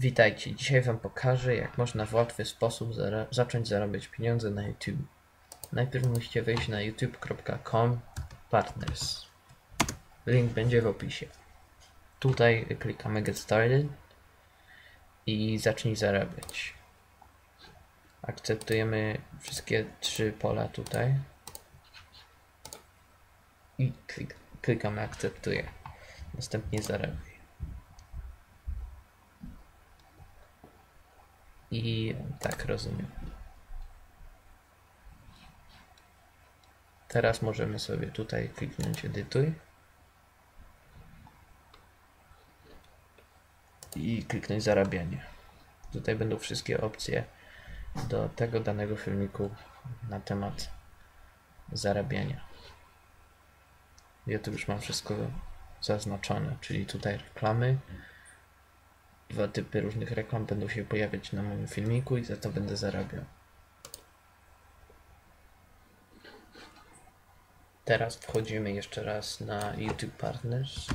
Witajcie, dzisiaj Wam pokażę jak można w łatwy sposób zara zacząć zarabiać pieniądze na YouTube. Najpierw musicie wejść na youtube.com partners. Link będzie w opisie. Tutaj klikamy get started i zacznij zarabiać. Akceptujemy wszystkie trzy pola tutaj i klik klikamy akceptuję. Następnie zarabiaj. I tak rozumiem. Teraz możemy sobie tutaj kliknąć edytuj. I kliknąć zarabianie. Tutaj będą wszystkie opcje do tego danego filmiku na temat zarabiania. Ja tu już mam wszystko zaznaczone, czyli tutaj reklamy, dwa typy różnych reklam będą się pojawiać na moim filmiku i za to będę zarabiał. Teraz wchodzimy jeszcze raz na YouTube Partners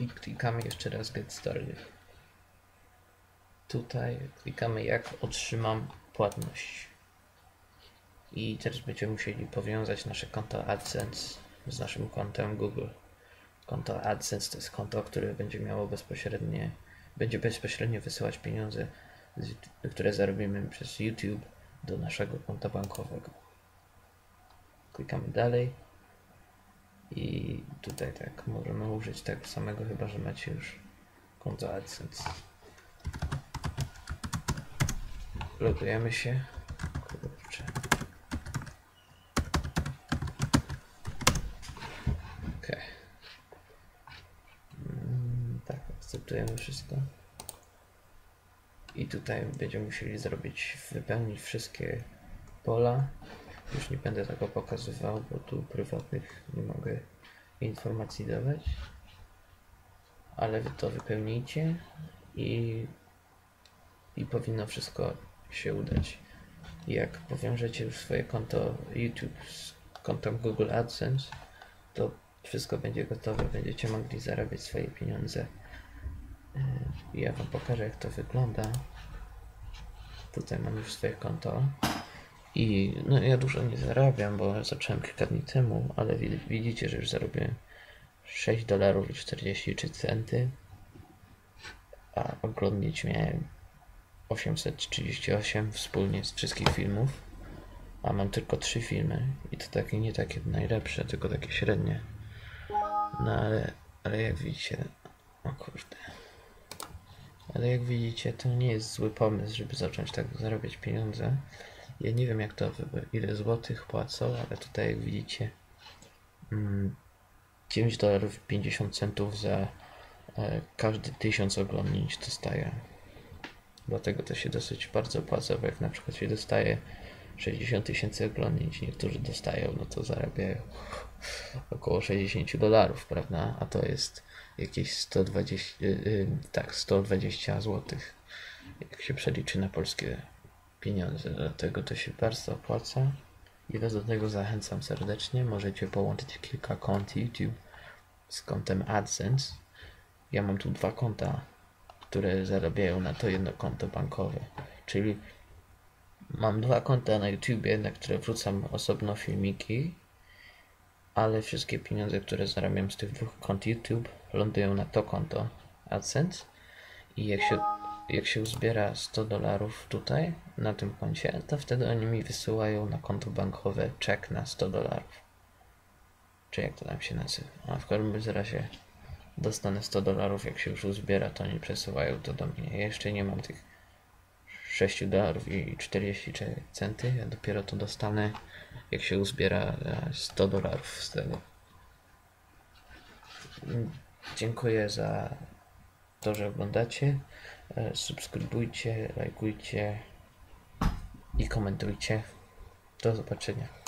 i klikamy jeszcze raz Get Started. Tutaj klikamy jak otrzymam płatność. I teraz będziemy musieli powiązać nasze konto AdSense z naszym kontem Google. Konto AdSense to jest konto, które będzie miało bezpośrednie, będzie bezpośrednio wysyłać pieniądze, które zarobimy przez YouTube do naszego konta bankowego. Klikamy dalej i tutaj tak możemy użyć tego samego, chyba że macie już konto AdSense. Logujemy się. Akceptujemy wszystko. I tutaj będziemy musieli zrobić, wypełnić wszystkie pola. Już nie będę tego pokazywał, bo tu prywatnych nie mogę informacji dawać. Ale wy to wypełnijcie i, i powinno wszystko się udać. Jak powiążecie już swoje konto YouTube z kontem Google AdSense, to wszystko będzie gotowe, będziecie mogli zarabiać swoje pieniądze. Yy, Ja Wam pokażę jak to wygląda. Tutaj mam już swoje konto. I no ja dużo nie zarabiam, bo zacząłem kilka dni temu, ale widzicie, że już zarobiłem 6 dolarów i 43 centy. A oglądnić miałem 838 wspólnie z wszystkich filmów. A mam tylko 3 filmy i to takie nie takie najlepsze, tylko takie średnie. No ale, ale jak widzicie, o kurde. Ale jak widzicie, to nie jest zły pomysł, żeby zacząć tak zarabiać pieniądze. Ja nie wiem jak to, ile złotych płacą, ale tutaj jak widzicie 9 dolarów 50 centów za e, każdy tysiąc oglądnięć dostaję. Dlatego to się dosyć bardzo opłaca, bo jak na przykład się dostaje 60 tysięcy oglądnięć, niektórzy dostają, no to zarabiają około 60 dolarów, prawda? A to jest jakieś 120, yy, tak, 120 złotych, jak się przeliczy na polskie pieniądze. Dlatego to się bardzo opłaca. I was do tego zachęcam serdecznie. Możecie połączyć kilka kont YouTube z kontem AdSense. Ja mam tu dwa konta, które zarabiają na to jedno konto bankowe. Czyli mam dwa konta na YouTube, na które wrzucam osobno filmiki, ale wszystkie pieniądze, które zarabiam z tych dwóch kont YouTube, lądują na to konto AdSense. I jak się jak się uzbiera 100 dolarów tutaj, na tym koncie, to wtedy oni mi wysyłają na konto bankowe czek na 100 dolarów. Czy jak to tam się nazywa. A w każdym razie dostanę 100 dolarów, jak się już uzbiera, to oni przesyłają to do mnie. Ja jeszcze nie mam tych 6 dolarów i 44 centy. Ja dopiero to dostanę, jak się uzbiera 100 dolarów z tego. Dziękuję za to, że oglądacie. Subskrybujcie, lajkujcie i komentujcie. Do zobaczenia.